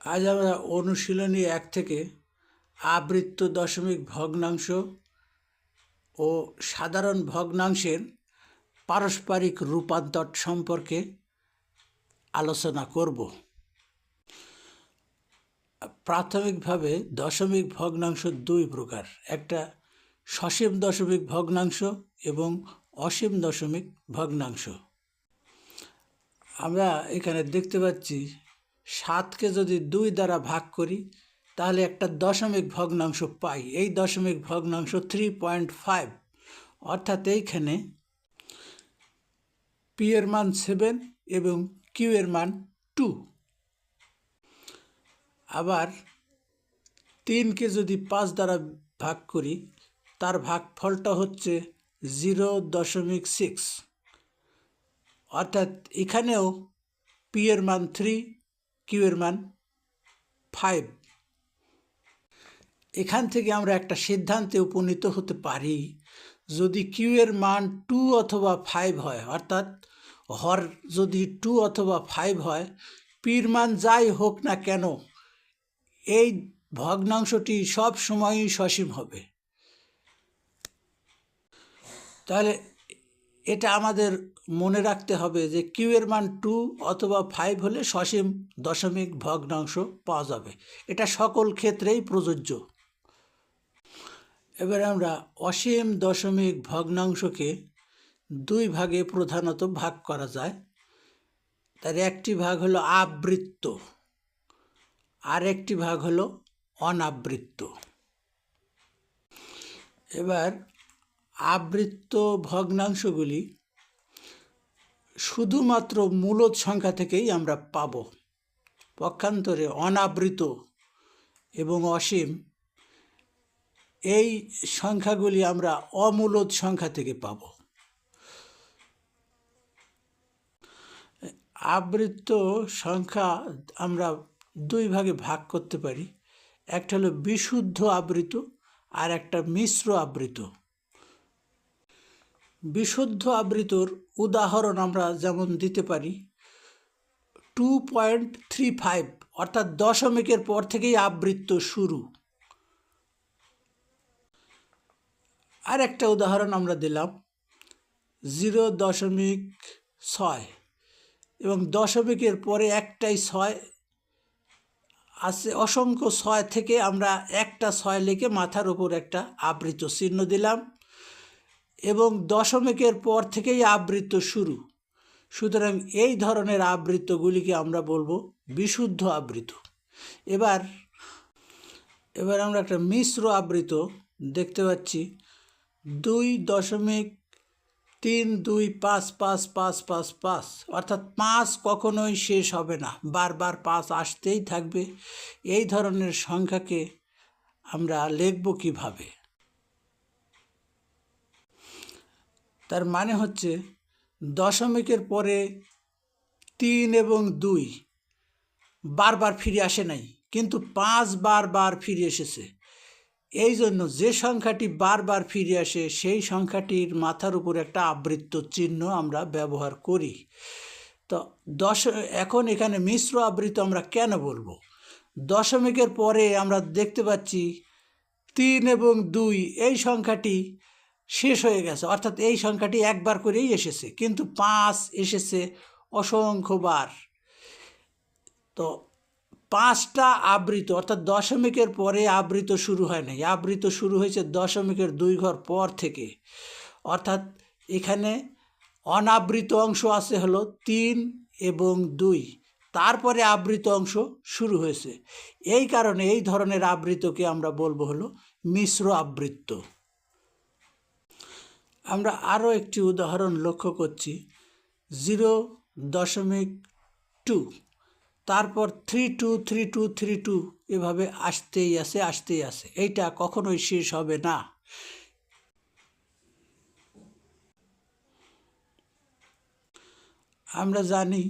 আজ আমরা অনুশীলনী এক থেকে আবৃত্ত দশমিক ভগ্নাংশ ও সাধারণ ভগ্নাংশের পারস্পরিক রূপান্তর সম্পর্কে আলোচনা করব। প্রাথমিকভাবে দশমিক ভগ্নাংশ দুই প্রকার, একটা সসীম দশমিক ভগ্নাংশ এবং অসীম দশমিক ভগ্নাংশ। আমরা এখানে দেখতে পাচ্ছি সাতকে যদি দুই দ্বারা ভাগ করি, তাহলে একটা দশমিক ভগ্নাংশ পাই। এই দশমিক ভগ্নাংশ থ্রি পয়েন্ট ফাইভ অর্থাৎ এইখানে পি এর মান সেভেন এবং কিউ এর মান টু আবার তিনকে যদি পাঁচ দ্বারা ভাগ করি, তার ভাগফলটা হচ্ছে জিরো দশমিক সিক্স অর্থাৎ এখানেও পি এর মান থ্রি কিউ এর মান ফাইভ। এখান থেকে আমরা একটা সিদ্ধান্তে উপনীত হতে পারি, যদি কিউ এর মান টু অথবা ফাইভ হয়, অর্থাৎ হর যদি টু অথবা ফাইভ হয়, পির মান যাই হোক না কেন, এই ভগ্নাংশটি সব সময়ই সসীম হবে। তাহলে এটা আমাদের মনে রাখতে হবে যে কিউ এর মান টু অথবা ফাইভ হলে সসীম দশমিক ভগ্নাংশ পাওয়া যাবে। এটা সকল ক্ষেত্রেই প্রযোজ্য। এবার আমরা অসীম দশমিক ভগ্নাংশকে দুই ভাগে প্রধানত ভাগ করা যায়। তার একটি ভাগ হলো আবৃত্ত, আর একটি ভাগ হলো অনাবৃত্ত। এবার আবৃত্ত ভগ্নাংশগুলি শুধুমাত্র মূলদ সংখ্যা থেকেই আমরা পাব। পক্ষান্তরে অনাবৃত এবং অসীম, এই সংখ্যাগুলি আমরা অমূলদ সংখ্যা থেকে পাব। আবৃত্ত সংখ্যা আমরা দুই ভাগে ভাগ করতে পারি। একটা হলো বিশুদ্ধ আবৃত আর একটা মিশ্র আবৃত। বিশুদ্ধ আবৃতর উদাহরণ আমরা যেমন দিতে পারি টু পয়েন্ট থ্রি ফাইভ অর্থাৎ দশমিকের পর থেকেই আবৃত্ত শুরু। আর একটা উদাহরণ আমরা দিলাম জিরো দশমিক ছয় এবং দশমিকের পরে একটাই ছয়, আছে অসংখ্য ছয় থেকে আমরা একটা ছয় লিখে মাথার উপর একটা আবৃত চিহ্ন দিলাম। এবং দশমিকের পর থেকেই আবৃত্ত শুরু। সুতরাং এই ধরনের আবৃত্তগুলিকে আমরা বলব বিশুদ্ধ আবৃত এবার এবার আমরা একটা মিশ্র আবৃত দেখতে পাচ্ছি। দুই দশমিক তিন দুই পাঁচ পাঁচ পাঁচ পাঁচ পাঁচ। অর্থাৎ পাঁচ কখনোই শেষ হবে না। বারবার পাঁচ আসতেই থাকবে। এই ধরনের সংখ্যাকে আমরা লিখব কীভাবে? তার মানে হচ্ছে দশমিকের পরে তিন এবং দুই বারবার ফিরে আসে নাই, কিন্তু পাঁচ বারবার ফিরে এসেছে। এই জন্য যে সংখ্যাটি বারবার ফিরে আসে, সেই সংখ্যাটির মাথার উপর একটা আবৃত্ত চিহ্ন আমরা ব্যবহার করি। তো দশ, এখন এখানে মিশ্র আবৃত আমরা কেন বলব? দশমিকের পরে আমরা দেখতে পাচ্ছি তিন এবং দুই, এই সংখ্যাটি শেষ হয়ে গেছে। অর্থাৎ এই সংখ্যাটি একবার করেই এসেছে। কিন্তু পাঁচ এসেছে অসংখ্যবার। তো পাঁচটা আবৃত, অর্থাৎ দশমিকের পরে আবৃত শুরু হয় নাই। আবৃত শুরু হয়েছে দশমিকের দুই ঘর পর থেকে। অর্থাৎ এখানে অনাবৃত অংশ আছে হলো তিন এবং দুই। তারপরে আবৃত অংশ শুরু হয়েছে। এই কারণে এই ধরনের আবৃতকে আমরা বলব হলো মিশ্র আবৃত্ত। আমরা আরও একটি উদাহরণ লক্ষ্য করছি। জিরো দশমিক টু। তারপর three two three two three two এভাবে আসতেই আসে আসতেই আসে এইটা কখনোই শেষ হবে না। আমরা জানি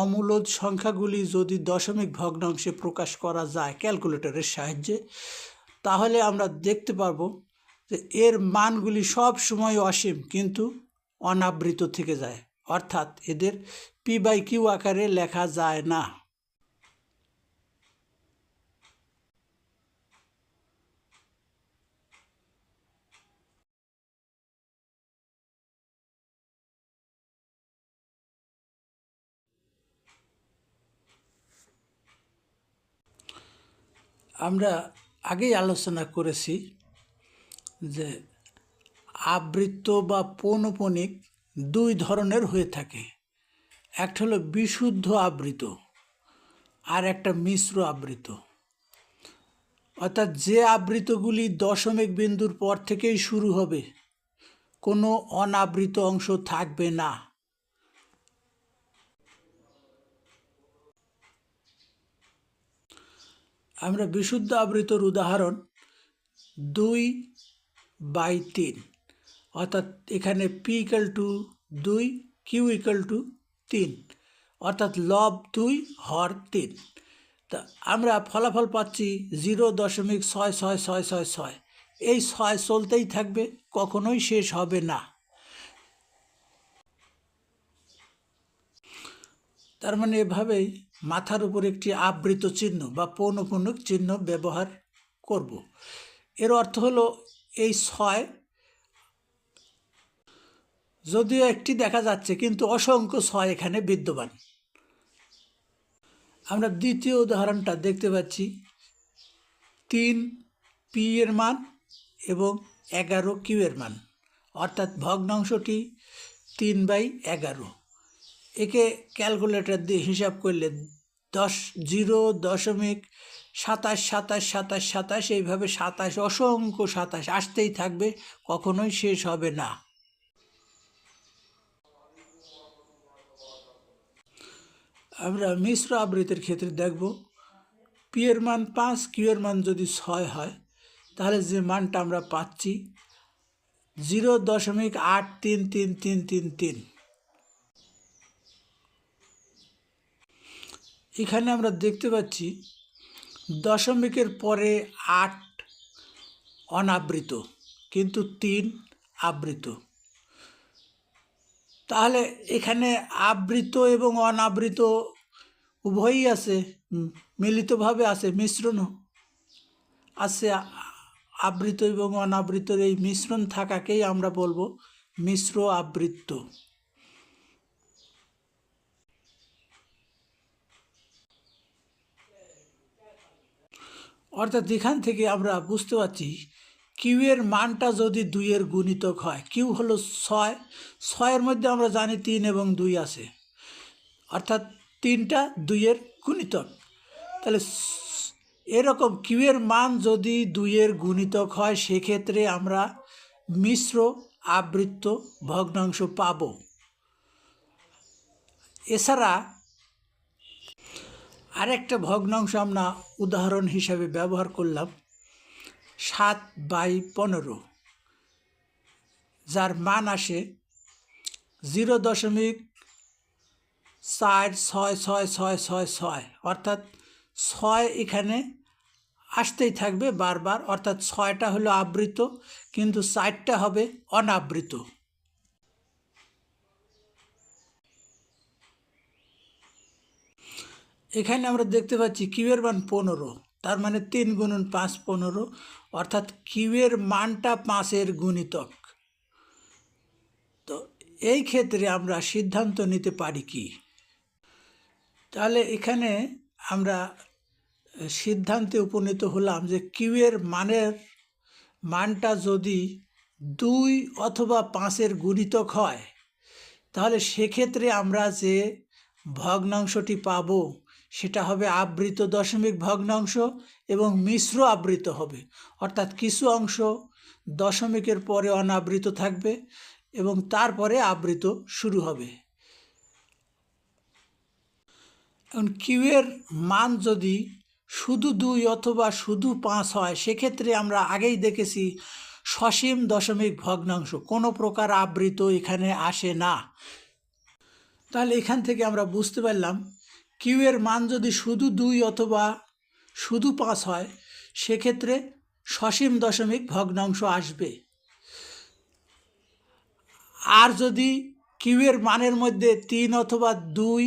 অমূলদ সংখ্যাগুলি যদি দশমিক ভগ্নাংশে প্রকাশ করা যায় ক্যালকুলেটরের সাহায্যে, তাহলে আমরা দেখতে পারব যে এর মানগুলি সব সময় অসীম, কিন্তু অনাবৃত থেকে যায়। অর্থাৎ এদের পি বাই কিউ আকারে লেখা যায় না। আমরা আগেই আলোচনা করেছি যে আবৃত্ত বা পৌনপনিক দুই ধরনের হয়ে থাকে। একটা হলো বিশুদ্ধ আবৃত আর একটা মিশ্র আবৃত। অর্থাৎ যে আবৃতগুলি দশমিক বিন্দুর পর থেকেই শুরু হবে, কোনো অনাবৃত অংশ থাকবে না। আমরা বিশুদ্ধ আবৃতর উদাহরণ দুই বাই তিন। অর্থাৎ এখানে পি ইকাল টু দুই কিউ ইকাল টু তিন। অর্থাৎ লব দুই, হর তিন। তা আমরা ফলাফল পাচ্ছি জিরো দশমিক ছয় ছয় ছয় ছয় ছয়। এই ছয় চলতেই থাকবে, কখনোই শেষ হবে না। তার মানে এভাবেই মাথার উপর একটি আবৃত চিহ্ন বা পৌনপুনক চিহ্ন ব্যবহার করব। এর অর্থ হলো ছয়। যদিও একটি দেখা যাচ্ছে, কিন্তু অসংখ্য ছয় এখানে বিদ্যমান। আমরা দ্বিতীয় উদাহরণটা দেখতে পাচ্ছি। তিন পি এর মান এবং এগারো কিউ এর মান। অর্থাৎ ভগ্নাংশটি তিন বাই এগারো। একে ক্যালকুলেটর দিয়ে হিসাব করলে দশ, জিরো, দশমিক সাতাশ সাতাশ সাতাশ সাতাশ, এইভাবে সাতাশ, অসংখ্য সাতাশ, আসতেই থাকবে, কখনোই শেষ হবে না। আমরা মিশ্র আবৃত্তির ক্ষেত্রে দেখব পি এর মান পাঁচ কিউ এর মান যদি ছয় হয়, তাহলে যে মানটা আমরা পাচ্ছি, জিরো দশমিক আট তিন তিন তিন তিন তিন। এখানে আমরা দেখতে পাচ্ছি দশমিকের পরে আট অনাবৃত, কিন্তু তিন আবৃত। তাহলে এখানে আবৃত এবং অনাবৃত উভয়ই আছে মিলিতভাবে আছে, মিশ্রণ আছে। আবৃত এবং অনাবৃতর এই মিশ্রণ থাকাকেই আমরা বলব মিশ্র আবৃত্ত। অর্থাৎ এখান থেকে আমরা বুঝতে পারছি কিউ এর মানটা যদি দুইয়ের গুণিতক হয়, কিউ হলো ছয় ছয়ের মধ্যে আমরা জানি তিন এবং দুই আছে। অর্থাৎ তিনটা দুইয়ের গুণিতক। তাহলে এরকম কিউ এর মান যদি দুইয়ের গুণিতক হয়, সেক্ষেত্রে আমরা মিশ্র আবৃত্ত ভগ্নাংশ পাব। এছাড়া আরেকটা ভগ্নাংশ আমরা উদাহরণ হিসাবে ব্যবহার করলাম, সাত বাই পনেরো, যার মান আসে জিরো দশমিক চার ছয় ছয় ছয় ছয় ছয়, অর্থাৎ ছয় এখানে আসতেই থাকবে বারবার, অর্থাৎ ছয়টা হলো আবৃত, কিন্তু চারটা হবে অনাবৃত। এখানে আমরা দেখতে পাচ্ছি কিউয়ের মান পনেরো, তার মানে তিন গুণন পাঁচ পনেরো, অর্থাৎ কিউয়ের মানটা পাঁচের গুণিতক। তো এই ক্ষেত্রে আমরা সিদ্ধান্ত নিতে পারি কি? তাহলে এখানে আমরা সিদ্ধান্তে উপনীত হলাম যে কিউয়ের মানের মানটা যদি দুই অথবা পাঁচের গুণিতক হয়, তাহলে সেক্ষেত্রে আমরা যে ভগ্নাংশটি পাব সেটা হবে আবৃত দশমিক ভগ্নাংশ এবং মিশ্র আবৃত হবে। অর্থাৎ কিছু অংশ দশমিকের পরে অনাবৃত থাকবে এবং তারপরে আবৃত শুরু হবে। এখন কিউয়ের মান যদি শুধু দুই অথবা শুধু পাঁচ হয়, সেক্ষেত্রে আমরা আগেই দেখেছি সসীম দশমিক ভগ্নাংশ। কোনো প্রকার আবৃত এখানে আসে না। তাহলে এখান থেকে আমরা বুঝতে পারলাম কিউ এর মান যদি শুধু দুই অথবা শুধু পাঁচ হয়, সেক্ষেত্রে সসীম দশমিক ভগ্নাংশ আসবে। আর যদি কিউ এর মানের মধ্যে তিন অথবা দুই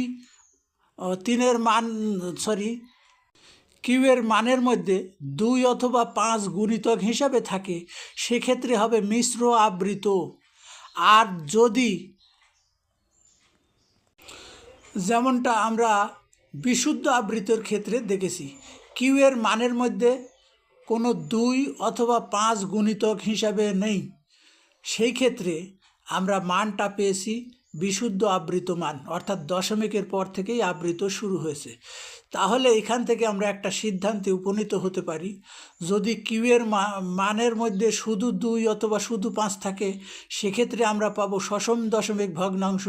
তিনের মান, সরি কিউ এর মানের মধ্যে দুই অথবা পাঁচ গুণিতক হিসাবে থাকে, সেক্ষেত্রে হবে মিশ্র আবৃত। আর যদি যেমনটা আমরা বিশুদ্ধ আবৃতর ক্ষেত্রে দেখেছি। কিউ এর মানের মধ্যে কোনো দুই অথবা পাঁচ গুণিতক হিসাবে নেই। সেই ক্ষেত্রে আমরা মানটা পেয়েছি বিশুদ্ধ আবৃত মান, অর্থাৎ দশমিকের পর থেকেই আবৃত শুরু হয়েছে। তাহলে এখান থেকে আমরা একটা সিদ্ধান্তে উপনীত হতে পারি, যদি কিউয়ের মানের মধ্যে শুধু দুই অথবা শুধু পাঁচ থাকে, সেক্ষেত্রে আমরা পাবো সসম দশমিক ভগ্নাংশ।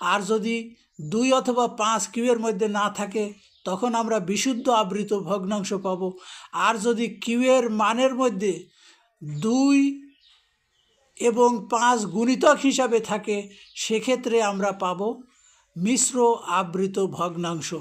আর যদি দুই অথবা পাঁচ কিউয়ের মধ্যে না থাকে, তখন আমরা বিশুদ্ধ আবৃত ভগ্নাংশ পাব। আর যদি কিউয়ের মানের মধ্যে দুই এবং পাঁচ গুণিতক হিসাবে থাকে, সেক্ষেত্রে আমরা পাব মিশ্র আবৃত ভগ্নাংশ।